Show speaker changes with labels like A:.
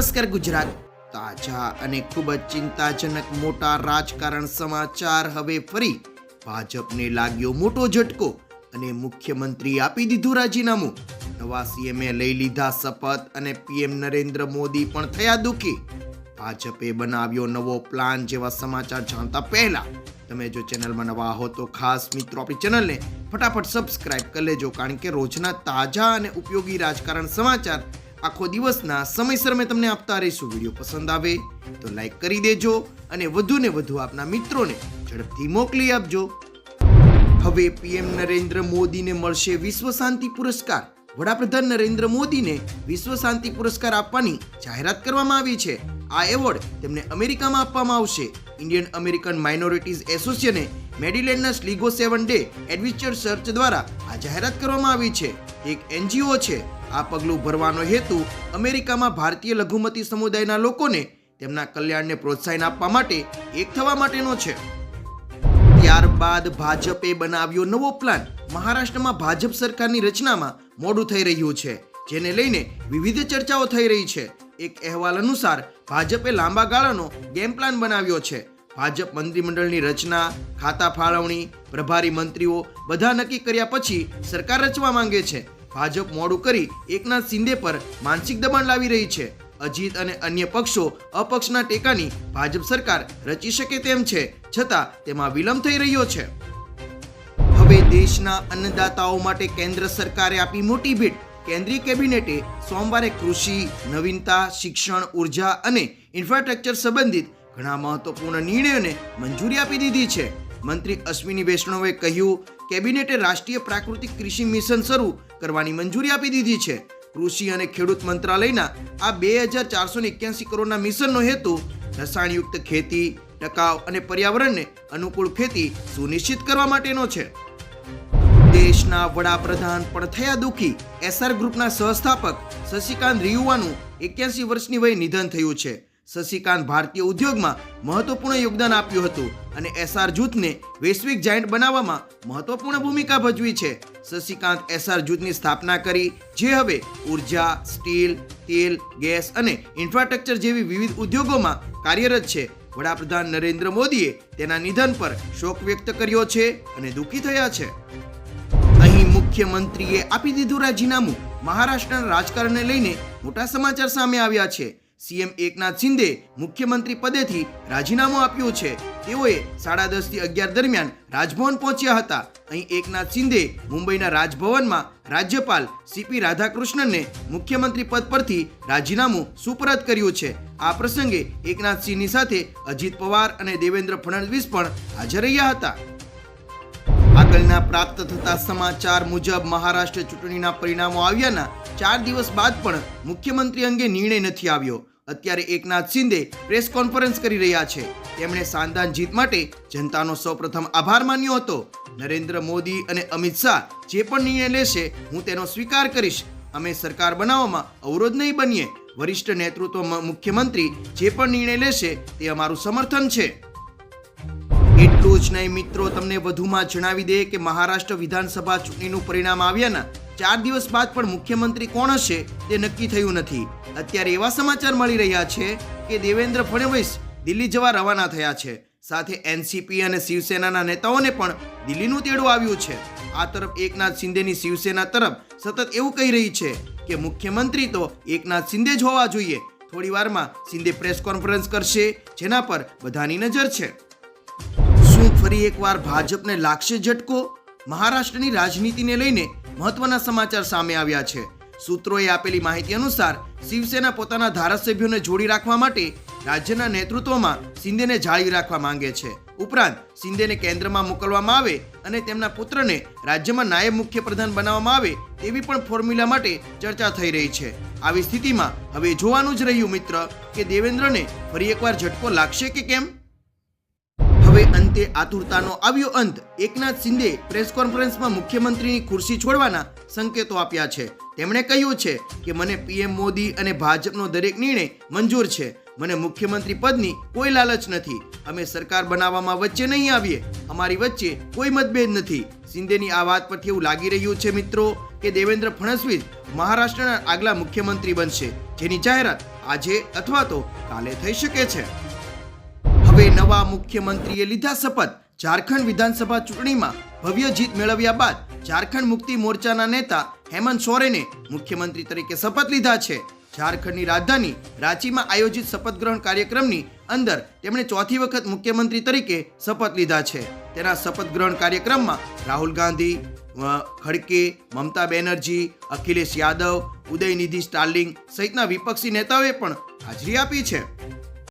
A: નમસ્કાર ગુજરાત. તાજા અને ખૂબ જ ચિંતાજનક મોટા રાજકારણ સમાચાર હવે ફરી ભાજપને લાગ્યો મોટો ઝટકો અને મુખ્યમંત્રી આપી દીધું રાજીનામું. નવા સીએમએ લઈ લીધા શપથ અને પીએમ નરેન્દ્ર મોદી પણ થયા દુઃખી. ભાજપે બનાવ્યો નવો પ્લાન જેવા સમાચાર જાણતા પહેલા. તમે જો ચેનલમાં નવા હો તો ખાસ મિત્રો આપણી ચેનલને ફટાફટ સબસ્ક્રાઇબ કરી લેજો કારણ કે રોજના તાજા અને ઉપયોગી રાજકારણ સમાચાર આખો દિવસના સમયસર મેં તમને આપતા રહીશું. વીડિયો પસંદ આવે તો લાઈક કરી દેજો અને વધુ ને વધુ આપના મિત્રોને ઝડપથી મોકલી આપજો. હવે પીએમ નરેન્દ્ર મોદીને મળશે વિશ્વ શાંતિ પુરસ્કાર. વડાપ્રધાન નરેન્દ્ર મોદીને વિશ્વ શાંતિ પુરસ્કાર આપવાની જાહેરાત કરવામાં આવી છે. આ એવોર્ડ તેમને અમેરિકામાં આપવામાં આવશે. ઇન્ડિયન અમેરિકન માઇનોરિટીઝ એસોસિએશને મેડિલેન્ડના Sligo seven day adventure search દ્વારા આ જાહેરાત કરવામાં આવી છે. એક એનજીઓ છે. આ પગલું ભરવાનો હેતુ અમેરિકામાં ભારતીય લઘુમતી સમુદાયના લોકોને તેમના કલ્યાણને પ્રોત્સાહન આપવા માટે એક થવા માટેનો છે. ત્યારબાદ ભાજપે બનાવ્યો નવો પ્લાન મહારાષ્ટ્રમાં ભાજપ સરકારની રચનામાં મોડું થઈ રહ્યું છે, જેને લઈને વિવિધ ચર્ચાઓ થઈ રહી છે. એક અહેવાલ અનુસાર, ભાજપે લાંબા ગાળાનો ગેમ પ્લાન બનાવ્યો છે. ભાજપ મંત્રીમંડળની રચના, ખાતા ફાળવણી, પ્રભારી મંત્રીઓ બધા નક્કી કર્યા પછી સરકાર રચવા માંગે છે. ભાજપ મોડું કરી એકનાથ શિંદે પર માનસિક દબાણ લાવી રહી છે. અજીત અને અન્ય પક્ષો અપક્ષના ટેકાની ભાજપ સરકાર રચી શકે તેમ છે, છતાં તેમાં વિલંબ થઈ રહ્યો છે. હવે દેશના અન્નદાતાઓ માટે કેન્દ્ર સરકારે આપી મોટી ભેટ. કેન્દ્રીય કેબિનેટે સોમવારે કૃષિ, નવીનતા, શિક્ષણ, ઊર્જા અને ઇન્ફ્રાસ્ટ્રક્ચર સંબંધિત ઘણા મહત્વપૂર્ણ નિર્ણયોને મંજૂરી આપી દીધી છે. મંત્રી અશ્વિની વૈષ્ણવે કહ્યું કેબિનેટે રાષ્ટ્રીય પ્રાકૃતિક કૃષિ મિશન શરૂ કરવાની મંજૂરી આપી દીધી છે. કૃષિ અને ખેડૂત મંત્રાલયના આ બે હજાર ચારસો એક્યાસી કરોડના મિશનનો હેતુ રસાયણયુક્ત ખેતી, ટકાઉ અને પર્યાવરણને અનુકૂળ ખેતી સુનિશ્ચિત કરવા માટેનો છે. દેશના વડાપ્રધાન પણ થયા દુઃખી. એસઆર ગ્રુપના સહસ્થાપક શશિકાંત રિયુવાનું એક્યાસી વર્ષની વયે નિધન થયું છે. શશિકાંત ભારતીય ઉદ્યોગમાં મહત્વપૂર્ણ યોગદાન આપ્યું હતું અને એસઆર જૂથને વૈશ્વિક જાયન્ટ બનાવવામાં મહત્વપૂર્ણ ભૂમિકા ભજવી છે. શશિકાંત એસઆર જૂથની સ્થાપના કરી, જે હવે ઊર્જા, સ્ટીલ, તેલ, ગેસ અને ઇન્ફ્રાસ્ટ્રક્ચર જેવી વિવિધ ઉદ્યોગોમાં કાર્યરત છે. વડાપ્રધાન નરેન્દ્ર મોદીએ તેના નિધન પર શોક વ્યક્ત કર્યો છે અને દુઃખી થયા છે. અહીં મુખ્યમંત્રીએ આપી દીધું રાજીનામું મહારાષ્ટ્રના રાજકારણને લઈને મોટા સમાચાર સામે આવ્યા છે. સીએમ એકનાથ શિંદે મુખ્યમંત્રી પદેથી રાજીનામું આપ્યું છે. તેઓએ સાડા દસથી અગિયાર દરમિયાન રાજભવન પહોંચ્યા હતા. અહીં એકનાથ શિંદે મુંબઈના રાજભવનમાં રાજ્યપાલ સીપી રાધાકૃષ્ણનને મુખ્યમંત્રી પદ પરથી રાજીનામું સુપરત કર્યું છે. આ પ્રસંગે એકનાથ સિંહની સાથે અજીત પવાર અને દેવેન્દ્ર ફડણવીસ પણ હાજર રહ્યા હતા. આગળના પ્રાપ્ત થતા સમાચાર મુજબ મહારાષ્ટ્ર ચૂંટણીના પરિણામો આવ્યાના ચાર દિવસ બાદ પણ મુખ્યમંત્રી અંગે નિર્ણય નથી આવ્યો. અત્યારે એકનાથ શિંદે પ્રેસ કોન્ફરન્સ કરી રહ્યા છે. તેમણે શાનદાર જીત માટે જનતાનો સૌપ્રથમ આભાર માન્યો હતો. નરેન્દ્ર મોદી અને અમિત શાહ જે પણ નિર્ણય લેશે, હું તેનો સ્વીકાર કરીશ. અમે સરકાર બનાવવામાં અવરોધ નહીં બનીએ. વરિષ્ઠ નેતૃત્વ મુખ્યમંત્રી જે પણ નિર્ણય લેશે, તે અમારું સમર્થન છે. એટલું જ નહીં મિત્રો, તમને વધુમાં જણાવી દે કે મહારાષ્ટ્ર વિધાનસભા ચૂંટણીનું પરિણામ આવ્યાના ચાર દિવસ બાદ પણ મુખ્યમંત્રી કોણ હશે તે નક્કી થયું નથી. અત્યારે એવા સમાચાર મળી રહ્યા છે કે દેવેન્દ્ર ફડણવીસ દિલ્હી જવા રવાના થયા છે. સાથે એનસીપી અને શિવસેનાના નેતાઓને પણ દિલ્હીનું તેડું આવ્યું છે. આ તરફ એકનાથ શિંદેની શિવસેના તરફ સતત એવું કહી રહી છે કે મુખ્યમંત્રી તો એકનાથ શિંદે જ હોવા જોઈએ. થોડી વારમાં શિંદે પ્રેસ કોન્ફરન્સ કરશે, જેના પર બધાની નજર છે. શું ફરી એકવાર ભાજપને લાગશે ઝટકો? મહારાષ્ટ્રની રાજનીતિને લઈને મહત્વના સમાચાર સામે આવ્યા છે. સૂત્રોએ આપેલી માહિતી અનુસાર, શિવસેના પોતાના ધારાસભ્યોને જોડી રાખવા માટે રાજ્યના નેતૃત્વમાં શિંદેને જાળવી રાખવા માંગે છે. ઉપરાંત, શિંદેને કેન્દ્રમાં મોકલવામાં આવે અને તેમના પુત્રને રાજ્યમાં નાયબ મુખ્યપ્રધાન બનાવવામાં આવે તેવી પણ ફોર્મ્યુલા માટે ચર્ચા થઈ રહી છે. આવી સ્થિતિમાં હવે જોવાનું જ રહ્યું મિત્ર, કે દેવેન્દ્રને ફરી એકવાર ઝટકો લાગશે કે કેમ? હવે અંતે આતુરતાનો આવ્યો અંત. એકનાથ શિંદે પ્રેસ કોન્ફરન્સમાં મુખ્યમંત્રીની ખુરશી છોડવાના સંકેતો આપ્યા છે. તેમણે કહ્યું છે કે મને પીએમ મોદી અને ભાજપનો દરેક નિર્ણય મંજૂર છે. મને મુખ્યમંત્રી પદની કોઈ લાલચ નથી. અમે સરકાર બનાવવામાં વચ્ચે નહીં આવીએ. અમારી વચ્ચે કોઈ મતભેદ નથી. શિંદેની આ વાત પરથી એવું લાગી રહ્યું છે મિત્રો કે દેવેન્દ્ર ફડણવીસ મહારાષ્ટ્રના આગલા મુખ્યમંત્રી બનશે. જેની જાહેરાત આજે અથવા તો કાલે થઈ શકે છે. હવે નવા મુખ્યમંત્રીએ લીધા શપથ. ઝારખંડ વિધાનસભા ચૂંટણીમાં ભવ્ય જીત મેળવ્યા બાદ ઝારખંડ મુક્તિ મોરચાના નેતા હેમંત સોરેને મુખ્યમંત્રી તરીકે શપથ લીધા છે. ઝારખંડની રાજધાની રાંચીમાં આયોજિત શપથ ગ્રહણ કાર્યક્રમની અંદર તેમણે ચોથી વખત મુખ્યમંત્રી તરીકે શપથ લીધા છે. તેના શપથ ગ્રહણ કાર્યક્રમમાં રાહુલ ગાંધી ખડકે, મમતા બેનર્જી, અખિલેશ યાદવ, ઉદયનિધિ સ્ટાર્લિંગ સહિતના વિપક્ષી નેતાઓએ પણ હાજરી આપી છે.